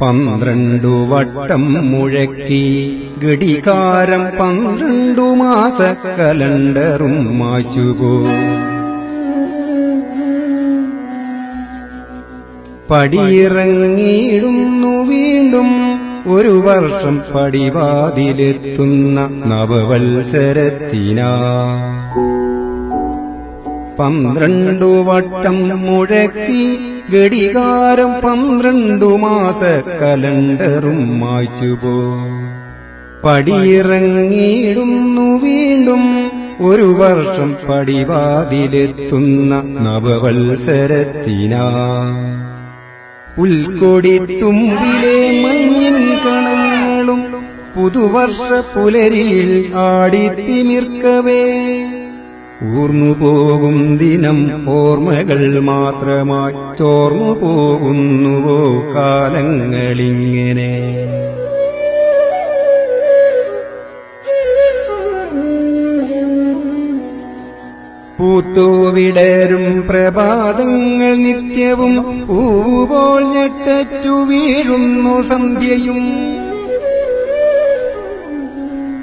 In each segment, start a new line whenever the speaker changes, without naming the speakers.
പന്ത്രണ്ടു വട്ടം മുഴക്കി ഗടികാരം പന്ത്രണ്ടു മാസ കലണ്ടറും മാറ്റുകോ. പടിയിറങ്ങിയിടുന്നു വീണ്ടും ഒരു വർഷം പടിവാതിലെത്തുന്ന നവവത്സരത്തിനാ. പന്ത്രണ്ടു വട്ടം മുഴക്കി ഗടികാരം പന്ത്രണ്ടു മാസ കലണ്ടറും മായ്ച്ചുപോ പടിയിറങ്ങിയിടുന്നു വീണ്ടും ഒരു വർഷം പടിവാതിലെത്തുന്ന നവവത്സരത്തിനാ. പുൽക്കൊടിത്തുമ്പിലെ മഞ്ഞിൻ കണങ്ങളും പുതുവർഷ പുലരിയിൽ ആടിത്തിമിർക്കവേ ഊർന്നു പോകും ദിനം ഓർമ്മകൾ മാത്രമായി. ചോർന്നു പോകുന്നുവോ കാലങ്ങളിങ്ങനെ. പൂത്തോവിടരും പ്രഭാതങ്ങൾ നിത്യവും. പൂവോൾ ഞെട്ടച്ചു വീഴുന്നു സന്ധ്യയും.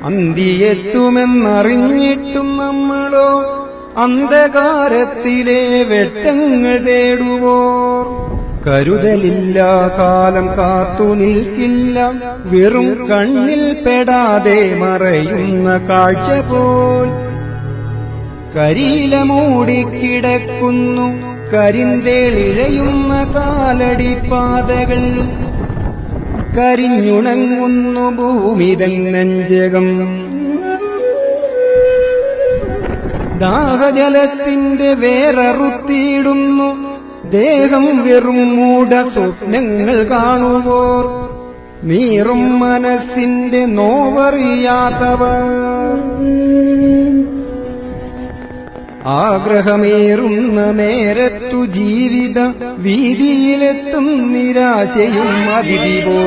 അന്തിയെത്തുമെന്നറിഞ്ഞിട്ടും നമ്മളോ അന്ധകാരത്തിലെ വെട്ടങ്ങൾ തേടുവോർ. കരുതലില്ല കാലം കാത്തു നിൽക്കില്ല വെറും കണ്ണിൽ പെടാതെ മറയുന്ന കാഴ്ച പോൽ. കരിയില മൂടിക്കിടക്കുന്നു കരിന്തേളിഴയുന്ന കാലടിപ്പാതകൾ. കരിഞ്ഞുണങ്ങുന്നു ഭൂമിതൻ നെഞ്ചകം. ദാഹജലത്തിന്റെ വേററുത്തിയിടുന്നു. ദേഹം വെറും മൂട സ്വപ്നങ്ങൾ കാണുവോർ. നീറും മനസ്സിന്റെ നോവറിയാത്തവർ. ആഗ്രഹമേറുന്ന നേരത്തു ജീവിത വീതിയിലെത്തും നിരാശയും അതിഥി പോ.